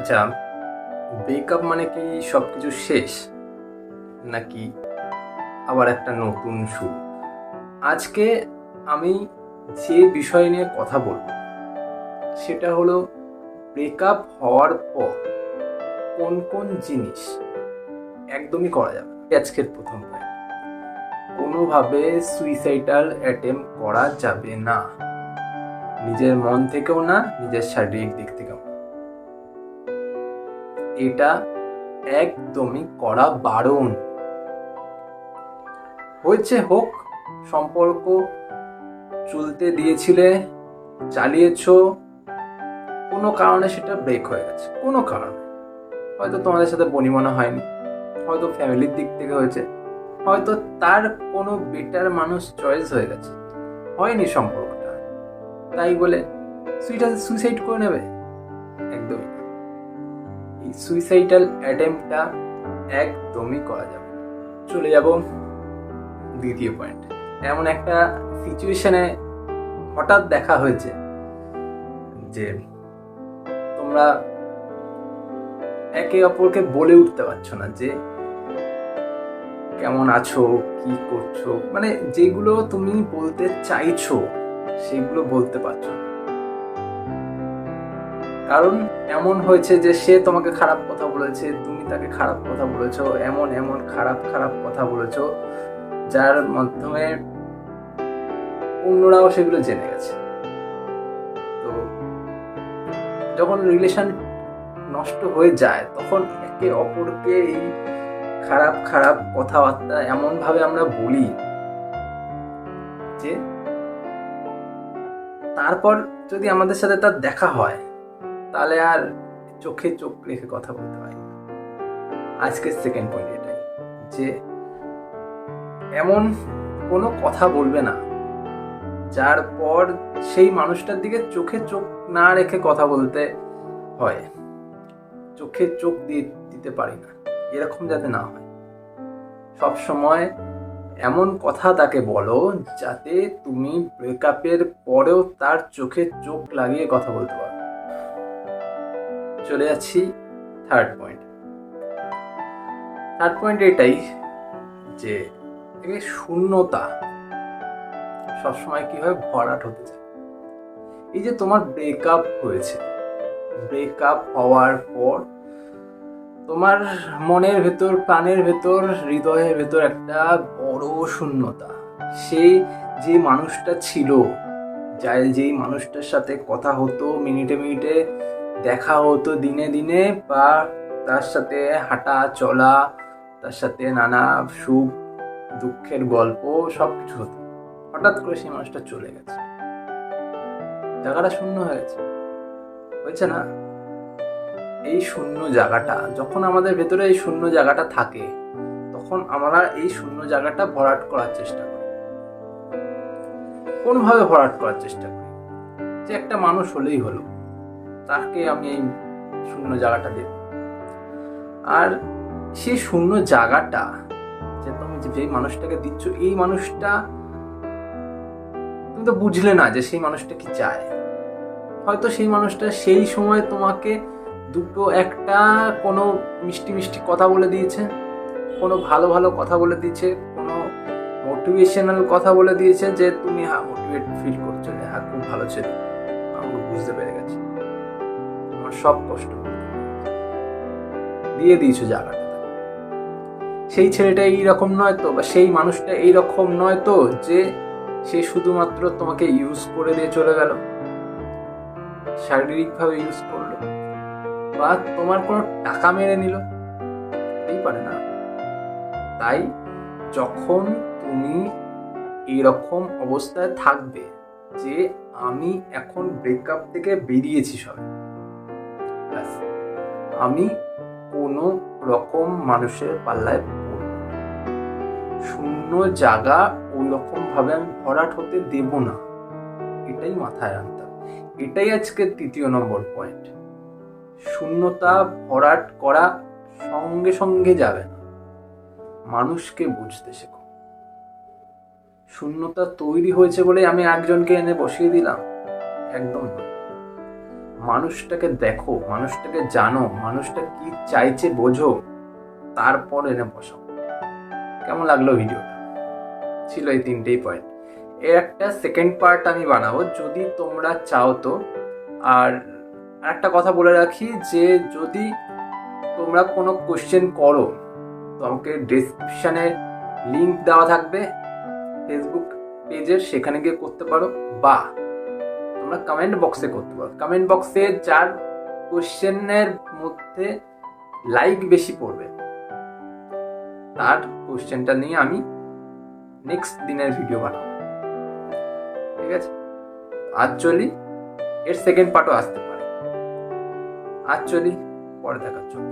আচ্ছা ব্রেকআপ মানে কি সব কিছু শেষ নাকি আবার একটা নতুন শুরু আজকে আমি যে বিষয় নিয়ে কথা বলব, সেটা হলো ব্রেকআপ হওয়ার পর কোন কোন জিনিস একদমই করা যাবে। আজকের প্রথম পয়েন্ট কোনোভাবে সুইসাইডাল অ্যাটেম্প করা যাবে না নিজের মন থেকেও না, নিজের শারীরিক দিক থেকেও না। এটা একদমই করা বারণ। হয়েছে হোক, সম্পর্ক চলতে দিয়েছিলে, চালিয়েছো, কোনো কারণে সেটা ব্রেক হয়ে গেছে, কোনো কারণে। হয়তো তোমাদের সাথে বনিমনা হয়নি, হয়তো ফ্যামিলির দিক থেকে হয়েছে, হয়তো তার কোনো বেটার মানুষ চয়েস হয়ে গেছে, হয়নি সম্পর্কটা। তাই বলে সুইটার সুইসাইড করে নেবে? একদমই। সুইসাইডাল অ্যাটেম্পটা একদমই করা যাবে চলে যাব দ্বিতীয় পয়েন্ট এমন একটা সিচুয়েশনে হঠাৎ দেখা হয়েছে যে তোমরা একে অপরকে বলে উঠতে পারছ না যে কেমন আছো, কি করছ? মানে যেগুলো তুমি বলতে চাইছো, সেগুলো বলতে পারছ না। কারণ এমন হয়েছে যে সে তোমাকে খারাপ কথা বলেছে, তুমি তাকে খারাপ কথা বলেছ, এমন এমন খারাপ খারাপ কথা বলেছ, যার মাধ্যমে অন্যরাও সেগুলো জেনে গেছে। তো যখন রিলেশন নষ্ট হয়ে যায়, তখন একে অপরকে এই খারাপ খারাপ কথাবার্তা এমনভাবে আমরা বলি যে, তারপর যদি আমাদের সাথে তার দেখা হয় তাহলে আর চোখে চোখ রেখে কথা বলতে পারি না। আজকের সেকেন্ড পয়েন্ট এটাই যে এমন কোনো কথা বলবে না, যার পর সেই মানুষটার দিকে চোখে চোখ না রেখে কথা বলতে হয়। চোখে চোখ দিয়ে দিতে পারি না, এরকম যাতে না হয়। সব সময় এমন কথা তাকে বলো যাতে তুমি ব্রেকআপের পরেও তার চোখে চোখ লাগিয়ে কথা বলতে পারো। চলে যাচ্ছি থার্ড পয়েন্ট থার্ড পয়েন্ট এটাই যে শূন্যতা সবসময় কি হয়? ভরাট হতে চায়। এই যে তোমার ব্রেকআপ হয়েছে ব্রেকআপ হওয়ার পর তোমার মনের ভেতর, প্রাণের ভেতর, হৃদয়ের ভেতর একটা বড় শূন্যতা। সে যে মানুষটা ছিল যাই যেই মানুষটার সাথে কথা হতো, মিনিটে মিনিটে দেখা হতো দিনে দিনে, বা তার সাথে হাঁটা, চলা, তার সাথে নানা সুখ, দুঃখের গল্প সব কিছু হতো। হঠাৎ করে সেই মানুষটা চলে গেছে। জায়গাটা শূন্য হয়ে গেছে। হয়েছে না? এই শূন্য জায়গাটা, যখন আমাদের ভেতরে এই শূন্য জায়গাটা থাকে, তখন আমরা এই শূন্য জায়গাটা ভরাট করার চেষ্টা করি। কোনোভাবে ভরাট করার চেষ্টা করি? যে একটা মানুষ হলেই হলো। তাকে আমি এই শূন্য জায়গাটা দেব আর সেই শূন্য জায়গাটা যে তুমি যেই মানুষটাকে দিচ্ছ, এই মানুষটা তুমি তো বুঝলে না যে সেই মানুষটা কি চায়। হয়তো সেই মানুষটা সেই সময় তোমাকে দুটো একটা কোনো মিষ্টি মিষ্টি কথা বলে দিয়েছে, কোনো ভালো ভালো কথা বলে দিয়েছে, কোনো মোটিভেশনাল কথা বলে দিয়েছে যে তুমি হ্যাঁ মোটিভেট ফিল করছ যে হ্যাঁ খুব ভালো ছিল। আমি বুঝতে পেরে গেছি। আমার সব কষ্ট। দিয়ে দিয়েছ জায়গাটা সেই ছেলেটা এইরকম নয় তো, বা সেই মানুষটা এইরকম নয় তো যে সে শুধুমাত্র তোমাকে ইউজ করে দিয়ে চলে গেল। শারীরিকভাবে ইউজ করল। বা তোমার কোনো টাকা মেরে নিল। এই পারে না। তাই যখন তুমি এরকম অবস্থায় থাকবে যে আমি এখন ব্রেকআপ থেকে বেরিয়েছি সবে ব্যাস, আমি কোনো রকম মানুষের পাল্লায় শূন্য জায়গা ওই রকম ভাবে আমি ভরাট হতে দেব না। এটাই মাথায় আনতে এটাই আজকে তৃতীয় নম্বর পয়েন্ট শূন্যতা ভরাট করা সঙ্গে সঙ্গে যাবে না। মানুষকে বুঝতে শেখো। শূন্যতা তৈরি হয়েছে বলে আমি একজনকে এনে বসিয়ে দিলাম। একদম নয় মানুষটাকে দেখো, মানুষটাকে জানো, মানুষটা কি চাইছে বোঝো, তারপর এনে বসাও। কেমন লাগল ভিডিওটা? ছিল এই তিনটেই পয়েন্ট এর একটা সেকেন্ড পার্ট আমি বানাবো, যদি তোমরা চাও তো। আর একটা কথা বলে রাখি যে, যদি তোমরা কোনো কোশ্চেন করো, তো আমাকে ডিসক্রিপশানে লিংক দেওয়া থাকবে ফেসবুক পেজের সেখানে গিয়ে করতে পারো, বা তোমরা কমেন্ট বক্সে করতে পারো কমেন্ট বক্সে যার কোশ্চেনের মধ্যে লাইক বেশি পড়বে, তার কোশ্চেনটা নিয়ে আমি নেক্সট দিনের ভিডিও বানাবো। ঠিক আছে? চলি এর সেকেন্ড পার্টও আসতে পারে। চলি পরে দেখার জন্য